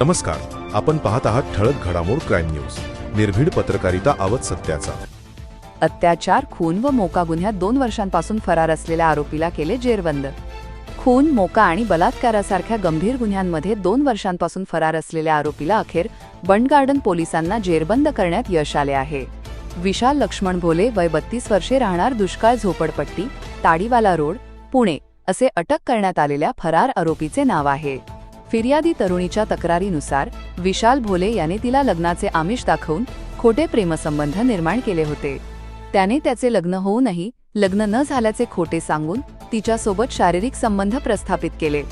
नमस्कार. आपण पाहत आहात ठळक घडामोड क्राईम न्यूज. निर्भीड पत्रकारिता आवत सत्याचा. अत्याचार खून व मोका गुन्ह्यात दोन वर्षांपासून फरार असलेल्या आरोपीला केले जेरबंद. खून मोका आणि बलात्कारासारख्या गंभीर गुन्ह्यांमध्ये दोन वर्षांपासून फरार असलेल्या आरोपीला अखेर बंड गार्डन पोलिसांना जेरबंद करण्यात यश आले आहे. विशाल लक्ष्मण भोले वय बत्तीस वर्षे राहणार दुष्काळ झोपडपट्टी ताडीवाला रोड पुणे असे अटक करण्यात आलेल्या फरार आरोपीचे नाव आहे. फिर्यादी तरुणीच्या तक्रारीनुसार विशाल भोले याने तिला लग्नाचे आमिष दाखवून खोटे प्रेमसंबंध निर्माण केले होते. त्याने त्याचे लग्न होऊनही लग्न न झाल्याचे खोटे सांगून तिच्यासोबत शारीरिक संबंध प्रस्थापित केले.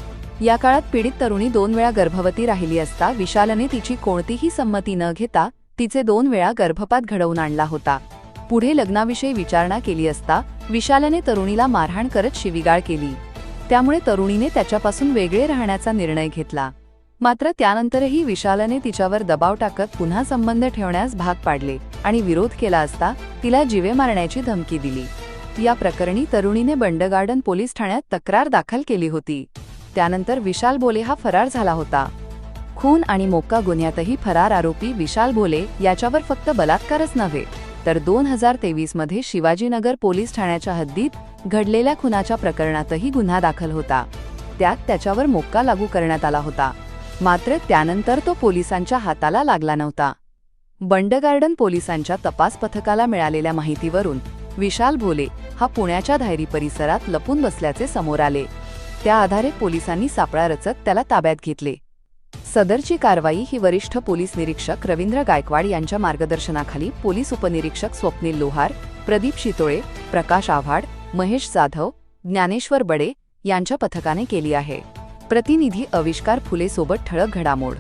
या काळात पीडित तरुणी दोन वेळा गर्भवती राहिली असता विशालने तिची कोणतीही संमती न घेता तिचे दोन वेळा गर्भपात घडवून आणला होता. पुढे लग्नाविषयी विचारणा केली असता विशालने तरुणीला मारहाण करत शिविगाळ केली. त्यामुळे तरुणीने त्याच्यापासून वेगळे राहण्याचा निर्णय घेतला. मात्र त्यानंतरही विशालने तिच्यावर दबाव टाकत पुन्हा संबंध ठेवण्यास भाग पाडले आणि विरोध केला असता तिला जीवे मारण्याची धमकी दिली. या प्रकरणी तरुणीने बंडगार्डन पोलीस ठाण्यात तक्रार दाखल केली होती. त्यानंतर विशाल बोले हा फरार झाला होता. खून आणि मोक्का गुन्ह्यातही फरार आरोपी विशाल भोले याच्यावर फक्त बलात्कारच नव्हे तर दोन हजार तेवीसमध्ये शिवाजीनगर पोलीस ठाण्याच्या हद्दीत घडलेल्या खुनाच्या प्रकरणातही गुन्हा दाखल होता. त्यात त्याच्यावर मोक्का लागू करण्यात आला होता. मात्र त्यानंतर तो पोलिसांच्या हाताला लागला नव्हता. बंडगार्डन पोलिसांच्या तपास पथकाला मिळालेल्या माहितीवरून विशाल भोले हा पुण्याच्या धायरी परिसरात लपून बसल्याचे समोर आले. त्या आधारे पोलिसांनी सापळा रचत त्याला ताब्यात घेतले. सदरची कारवाई ही वरिष्ठ पोलीस निरीक्षक रवींद्र गायकवाड यांच्या मार्गदर्शनाखाली पोलीस उपनिरीक्षक स्वप्नील लोहार प्रदीप शितोळे प्रकाश आव्हाड महेश जाधव ज्ञानेश्वर बडे यांच्या पथकाने केली आहे. प्रतिनिधी अविष्कार फुले सोबत ठळक घडामोड